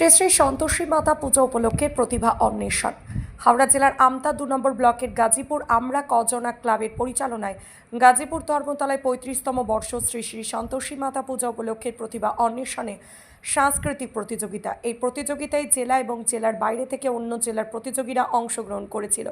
শ্রী শ্রী সন্তোষী মাতা পূজা উপলক্ষে প্রতিভা অন্বেষণ। হাওড়া জেলার আমতা দু নম্বর ব্লকের গাজীপুর আমরা কজনা ক্লাবের পরিচালনায় গাজীপুর ধর্মতলায় পঁয়ত্রিশতম বর্ষ শ্রী শ্রী সন্তোষী মাতা পূজা উপলক্ষে প্রতিভা অন্বেষণে সাংস্কৃতিক প্রতিযোগিতা। এই প্রতিযোগিতায় জেলা এবং জেলার বাইরে থেকে অন্য জেলার প্রতিযোগীরা অংশগ্রহণ করেছিল।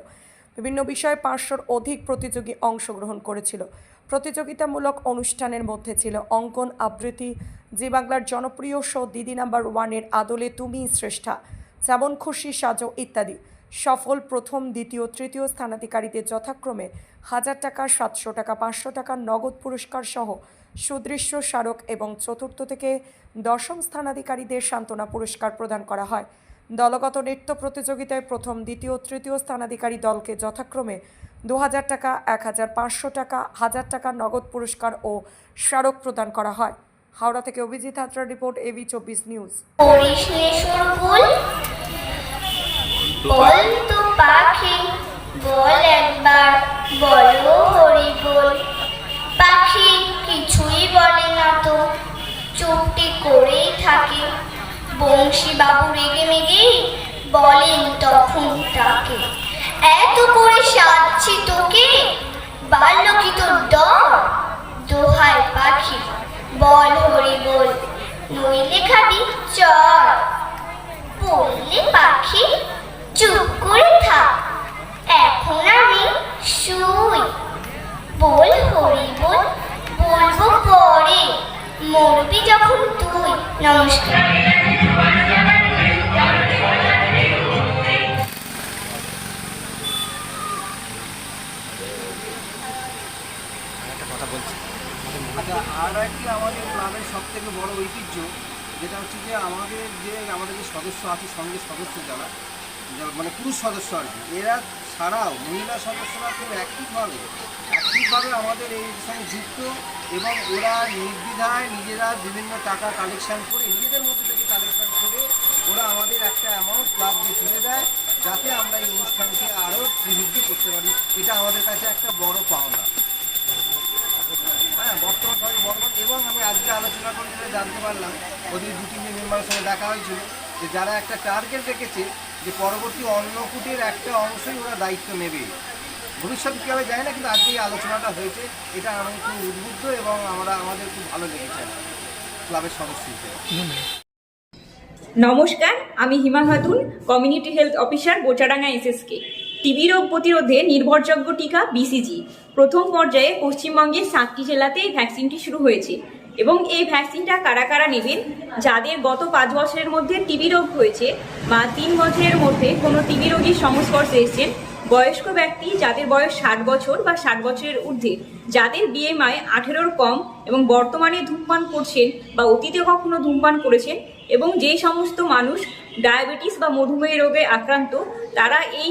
বিভিন্ন বিষয়ে পাঁচশোর অধিক প্রতিযোগী অংশগ্রহণ করেছিল। প্রতিযোগিতামূলক অনুষ্ঠানের মধ্যে ছিল অঙ্কন আবৃত্তি, জি বাংলার জনপ্রিয় শো দিদি নাম্বার ওয়ানের আদলে তুমি শ্রেষ্ঠা, যেমন খুশি সাজো ইত্যাদি। সফল প্রথম, দ্বিতীয়, তৃতীয় স্থানাধিকারীদের যথাক্রমে হাজার টাকা, সাতশো টাকা, পাঁচশো টাকা নগদ পুরস্কার সহ সুদৃশ্য স্মারক এবং চতুর্থ থেকে দশম স্থানাধিকারীদের সান্ত্বনা পুরস্কার প্রদান করা হয়। দলগত নৃত্য প্রতিযোগিতায় প্রথম, দ্বিতীয়, তৃতীয় স্থানাধিকারী দলকে যথাক্রমে দু হাজার টাকা এক হাজার পাঁচশো টাকা, হাজার টাকা নগদ পুরস্কার ও স্মারক প্রদান করা হয়। হাওড়া থেকে অভিজিৎ হাতরা রিপোর্ট এভি চব্বিশ নিউজ। পাখি পাখি কিছুই বলে না তো, চুপটি করেই থাকে। বংশী বাবু রেগে মেগে বলেন তখন তাকে, এত করে সাজছি তোকে? বাল্য কি তোর দোহায় পাখি, বল হরি বল, নইলে খাবি চর। বললে পাখি চুপ করে থাক এখন আমি শুই বল হরি বল বলব পরে মরবি যখন তুই নমস্কার। আচ্ছা আর একটি আমাদের ক্লাবের সব থেকে বড় ঐতিহ্য, যেটা হচ্ছে যে আমাদের যে আমাদের যে সদস্য আছে, সঙ্গে সদস্য যারা মানে পুরুষ সদস্য আর কি। এরা ছাড়াও মহিলা সদস্যরা খুব অ্যাক্টিভভাবে অ্যাক্টিভভাবে আমাদের এই সঙ্গে যুক্ত এবং ওরা নির্দ্বিধায় নিজেরা বিভিন্ন টাকা কালেকশন করে, নিজেদের মধ্যে থেকে কালেকশান করে ওরা আমাদের একটা অ্যামাউন্ট ক্লাবকে তুলে দেয়, যাতে আমরা এই অনুষ্ঠানকে আরও সমৃদ্ধি করতে পারি। এটা আমাদের কাছে একটা বড় পাওনা। হ্যাঁ বর্তমান সরকার বর্তমান এবং আমি আজকে আলোচনা করে জানতে পারলাম, ওদের দু তিনজন মেম্বারের সঙ্গে দেখা হয়েছিল যে যারা একটা টার্গেট রেখেছে যে পরবর্তী অন্নকূটের একটা অংশই ওরা দায়িত্ব নেবে। ভবিষ্যতে কী হবে যায় না, কিন্তু আজকে এই আলোচনাটা হয়েছে। এটা আমি খুব উদ্বুদ্ধ এবং আমরা, আমাদের খুব ভালো লেগেছে ক্লাবের সদস্য নমস্কার, আমি Hima Khatun, community health officer, Bochadanga SSK. TB রোগ প্রতিরোধে নির্ভরযোগ্য টিকা বিসিজি। প্রথম পর্যায়ে পশ্চিমবঙ্গের সাতটি জেলাতে এই ভ্যাকসিনটি শুরু হয়েছে। এবং এই ভ্যাকসিনটা কারা কারা নেবেন? যাদের গত পাঁচ বছরের মধ্যে টিবি রোগ হয়েছে বা তিন বছরের মধ্যে কোনো টিবি রোগীর সংস্পর্শে এসেছেন, বয়স্ক ব্যক্তি যাদের বয়স ষাট বছর বা ষাট বছরের ঊর্ধ্বে, যাদের বিএমআই আঠেরোর কম এবং বর্তমানে ধূমপান করছেন বা অতীতে কখনো ধূমপান করেছেন এবং যে সমস্ত মানুষ ডায়াবেটিস বা মধুমেহ রোগে আক্রান্ত, তারা এই